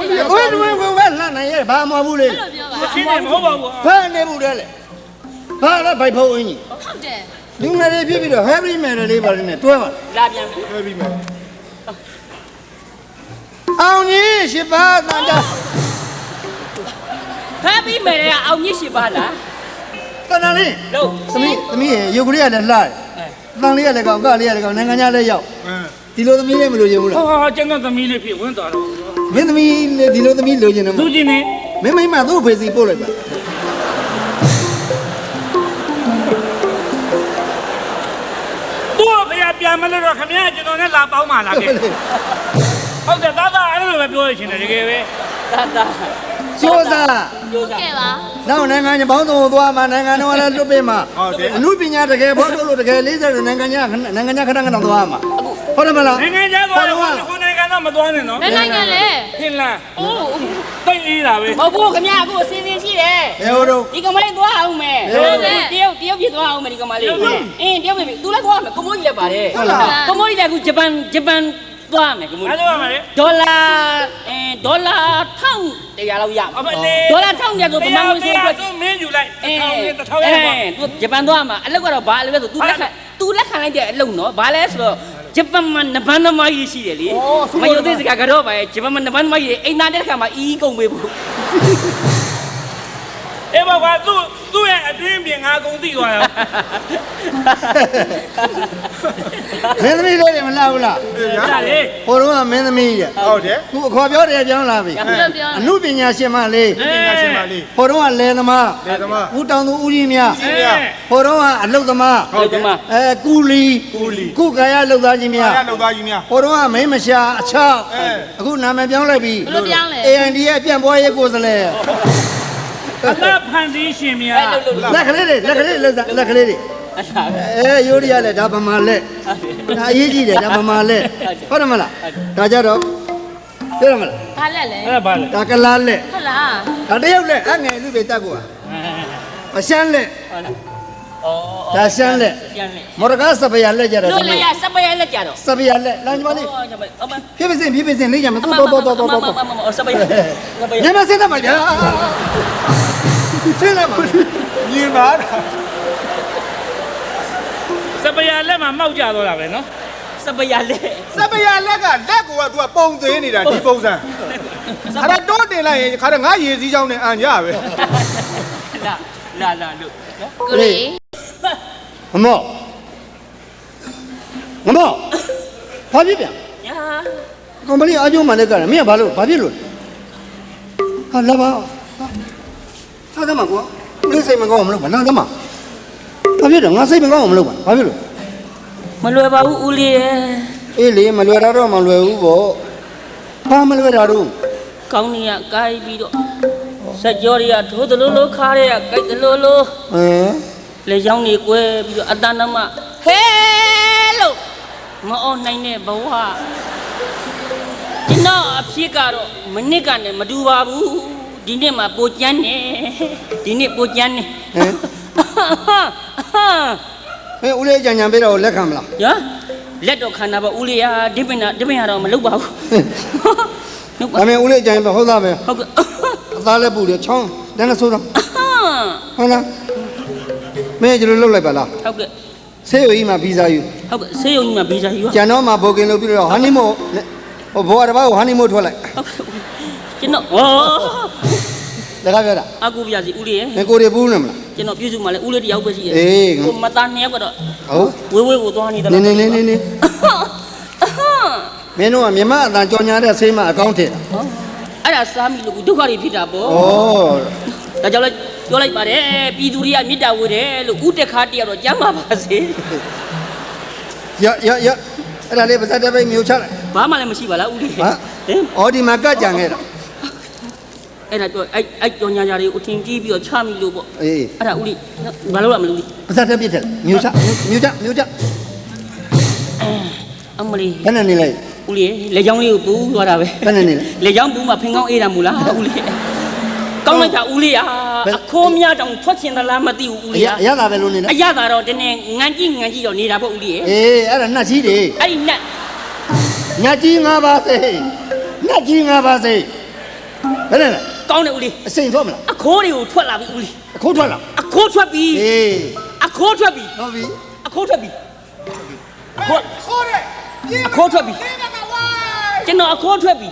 နေတာဝင်းဝင်းဝင်းပဲလှမ်းနိုင်ရဲ့ဘာမှမဟုတ်ဘူးလေအဲ့လိုပြောပါရှင်းတယ်မဟုတ်ပါဘူးဘယ်နေဘူးလဲလေဘာလဲဘိုက်ဖုံးအင်းကြီးဟုတ်တယ်လူငယ်တွေဖြစ်ပြီးတော့ heavy metal လေးပါလေနဲ့တွဲပါလာပြန်ပြီတွေ့ပြီမယ်အောင်ကြီးရှစ်ပါးတန်တာဖမ်းပြီးမယ်လေအောင်မြင့်ရှိပါလားတန်တာလေးလို့သမီးသမီးရေရုပ်ကလေးကလည်းလှတယ်တန်လေးကလည်းကောင်းကလေးကလည်းကောင်းနိုင်ငံခြားလည်းရောက်အင်းဒီလိုသမီးလေးမလို့ချင်ဘူးလားဟောကျွန်တော်သမီးလေးဖြစ်ဝင်သွားတော့ မင်းသမီးလေးဒီလိုသမီးလိုချင်တယ်မသူချင်းနေမင်းမိမသူ့ဖေစီပို့လိုက်ပါသူ့ဘယ်ပြန်မလို့တော့ခမရကျွန်တော်နဲ့လာပေါင်းပါလားကဲဟုတ်တယ်သားသားအဲ့လိုပဲပြောရရှင်တယ်တကယ်ပဲသားသားစိုးစားဟုတ်ကဲ့ပါနောက်နိုင်ငံခြားပေါင်းစုံသွားမှာနိုင်ငံတော်လည်းလွတ်ပေးမှာဟုတ်တယ်အမှုပညာတကယ်ဘောထုတ်လို့တကယ်40နိုင်ငံခြားနိုင်ငံခြားခဏခဏသွားမှာဟုတ်တယ်မလားနိုင်ငံခြားသွားတော့ခုနိုင် ငံတော့မသွားနဲ့နော်ဘယ်နိုင်ငံလဲဖင်လန်အိုးတိတ်အေးတာပဲဟုတ်ဘူးခင်ဗျာအခုအစင်းစင်းရှိတယ်ဘယ်ဟိုတော့ဒီကောင်မလေးသွားအောင်မယ်ဟုတ်တယ်တရုတ်တရုတ်ပြည်သွားအောင်မယ်ဒီကောင်မလေးအင်းတရုတ်ပြည်သူလည်းသွားမယ်ကမိုးကြီးလည်းပါတယ်ဟုတ်လားကမိုးကြီးလည်းအခုဂျပန်ဂျပန်သွားမယ်ကမိုးအဲ့ကြီးလိုပါမယ်ဒေါ်လာအင်းဒေါ်လာထောင်တရားလောက်ရအမမယ်လေးဒေါ်လာထောင်ကျဆိုဗမာငွေဆိုအတွက်သူမင်းယူလိုက်အင်းထောင်ရတစ်ထောင်ရပါသူဂျပန်သွားမှာအလုပ်ကတော့ဘာအလုပ်လဲဆိုသူလက်ခံ သူလက်ခံလိုက်တဲ့အလုပ်နော်ဘာလဲဆိုတော့ဂျပန်မှာနဘန်သမားကြီးရှိတယ်လေမယုံသေးစကားကတော့ပါရဲ့ဂျပန်မှာနဘန်သမားကြီးအိမ်သားတဲ့ခါမှာအီးကုန်ပေးဖို့အဲ့ဘာကသူ့ သူ့ရဲ့အတွင်းပြင်ငါကုန်သိသွားရောမင်းသမီးလေးတွေမလာဘူးလားအေးဗျာဒါလေဟိုတော့ကမင်းသမီးရဲ့ဟုတ်တယ်သူအခေါ်ပြောတယ်ပြောင်းလာပြီဘယ်လိုပြောအမှုပညာရှင်မလေးပညာရှင်ပါလေးဟိုတော့ကလယ်သမားလယ်သမားဦးတောင်သူဦးကြီးမြကြီးမြဟိုတော့ကအလုတ်သမားဟုတ်တယ်အဲကူလီကူလီကုကာယလုတ်သားကြီးမြအားရလောက်သားကြီးများဟိုတော့ကမိန်းမရှာအချောက်အဲအခုနာမည်ပြောင်းလိုက်ပြီဘယ်လိုပြောင်းလဲ AND ရဲ့အပြန့်ပွဲရေးကိုယ်စားလှယ် အသက်ဖန်တီးရှင်များအဲ့လိုလိုလက်ကလေးတွေလက်ကလေးလက်စားလက်ကလေးတွေအဲရိုးရရလဲဒါဗမာလက်ဒါအရေးကြီးတယ်ဒါဗမာလက်ဟုတ်တယ်မလားဒါကြတော့ပြောရမလားဘာလက်လဲအဲ့ဒါဘာလဲဒါကလားလက်ဟုတ်လားဒါတယောက်လက်အငယ်လူတွေတက်ကွာအရှမ်းလက်ဟုတ်လားဒါရှမ်းလက်ပြန်လေမော်ဒကာစပယ်ရလက်ကြတယ်လို့လေစပယ်လက်ကြတော့စပယ်ရလက်လမ်းမလေးအမဖြစ်ပါစေဖြစ်ပါစေလေးကြမအမတော်တော်တော်တော်တော်စပယ်စပယ်ညမစင်းတမကြာ စင်းလာပါမြင်ပါတာစပယ်ရလက်မှာမောက်ကြတော့တာပဲနော်စပယ်လက်စပယ်လက်ကလက်ကိုက तू ကပုံသေးနေတာဒီပုံစံခါတော့တင်လိုက်ရင်ခါတော့ငါရေစည်းချောင်းနဲ့အန်ကြပဲလာလာလာလို့နော်ကိုလေးမမောမမောဘာဖြစ်ပြန်ညာကောင်မလေးအကျိုးမှလည်းကြတယ်မင်းကဘာလို့ဘာဖြစ်လို့ဟာလာပါဟာ သမကွာမလေးစိတ်မကောင်းမလို့ဘာလာသမဘာဖြစ်တော့ငါစိတ်မကောင်းမလို့ဘာဖြစ်လို့မလွယ်ပါဘူးဦးလေးရဲ့အေးလေမလွယ်တာတော့မလွယ်ဘူးပေါ့ဘာမလွယ်တာတော့ကောင်းနေရကိုက်ပြီးတော့စက်ကြောတွေကထိုးသလိုလိုခါရရကိုက်သလိုလိုဟမ်လေချောင်းတွေကွဲပြီးတော့အတန်တမဟဲလို့မအောင်နိုင်တဲ့ဘဝကျွန်တော်အဖြစ်ကတော့မနစ်ကနဲ့မတူပါဘူး ဒီနေ့မှပိုကျန်းနေဒီနေ့ပိုကျန်းနေဟမ်မင်းဦးလေးကြံကြံပေးတော့လက်ခံမလားရလက်တော့ခန္ဓာပါဦးလေးရဒီပင်နာဒီပင်ရတော့မလုပ်ပါဘူးဟုတ်ပါဒါမင်းဦးလေးကြံပဲဟုတ်သားပဲဟုတ်ကဲ့အသားလည်းပူတယ်ချောင်းတန်းလည်းဆိုးတော့ဟုတ်လားမင်းကျလို့လှုပ်လိုက်ပါလားဟုတ်ကဲ့ဆေးရုံကြီးမှာဗီဇာယူဟုတ်ကဲ့ဆေးရုံကြီးမှာဗီဇာယူရကျန်တော့မှာဘိုကင်လုပ်ပြီးတော့ဟာနီမိုဟိုဘောရတဘာကိုဟာနီမိုထွက်လိုက်ဟုတ်ကဲ့ကျွန်တော်ဩ တကားပြောတာအကူပြစီဦးလေးရမင်းကိုရီဘူးနေမလားကျွန်တော်ပြုစုမှလည်းဦးလေးတယောက်ပဲရှိရအေးဟိုမသားနှစ်ယောက်ကတော့ဟုတ်ဝေးဝေးကိုသွားနေတယ်နေနေနေနေနေမင်းတို့ကမြမအတန်ကြော်ညာတဲ့ဆေးမအကောင့်ထည့်တာအဲ့ဒါစားမိလို့ဒုက္ခတွေဖြစ်တာပေါ့ဩဒါကြောင့်လည်းပြောလိုက်ပါတယ်ပြည်သူတွေကမေတ္တာဝေတယ်လို့ဥတက်ခါတယောက်တော့ကြမ်းပါပါစေရရရအဲ့ဒါလေးပါစတဲ့ပိတ်မျိုးချလိုက်ဘာမှလည်းမရှိပါလားဦးလေးဟာဟင်အော်ဒီမှာကတ်ကြံခဲ့တာ အဲ့ဒါတော့အဲ့အဲ့ကြောင်ညာညာတွေကိုအထင်ကြီးပြီးတော့ချမိလို့ပေါ့အေးအဲ့ဒါဦးလေးဘာလို့လဲမလို့လေးပါဇက်တက်ပြစ်တယ်မြို့ချမြို့ချမြို့ချအမလေးဘယ်နဲ့နေလဲဦးလေးလေချောင်းလေးကိုပူသွားတာပဲဘယ်နဲ့နေလဲလေချောင်းပူမှဖင်ကောင်းအေးတာမူလားဦးလေးကောင်းလိုက်တာဦးလေးဟာအခိုးများတောင်ထွက်ချင်သလားမသိဘူးဦးလေးဟာအရသာပဲလို့နေနော်အရသာတော့တနေ့ငန်းကြီးငန်းကြီးတော့နေတာပေါ့ဦးလေးအေးအဲ့ဒါနှက်ကြီးတွေအဲ့ဒီနှက်ညက်ကြီး၅ပါးစေနှက်ကြီး၅ပါးစေဘယ်နဲ့လဲ ကောင်းတယ်ဦးလေးအစိမ်ထွက်မလားအခိုးတွေကိုထွက်လာပြီဦးလေးအခုထွက်လာအခိုးထွက်ပြီအေးအခိုးထွက်ပြီဟုတ်ပြီအခိုးထွက်ပြီအခိုးခေါ်တယ်အခိုးထွက်ပြီဒီကကဝိုင်းကျွန်တော်အခိုးထွက်ပြီ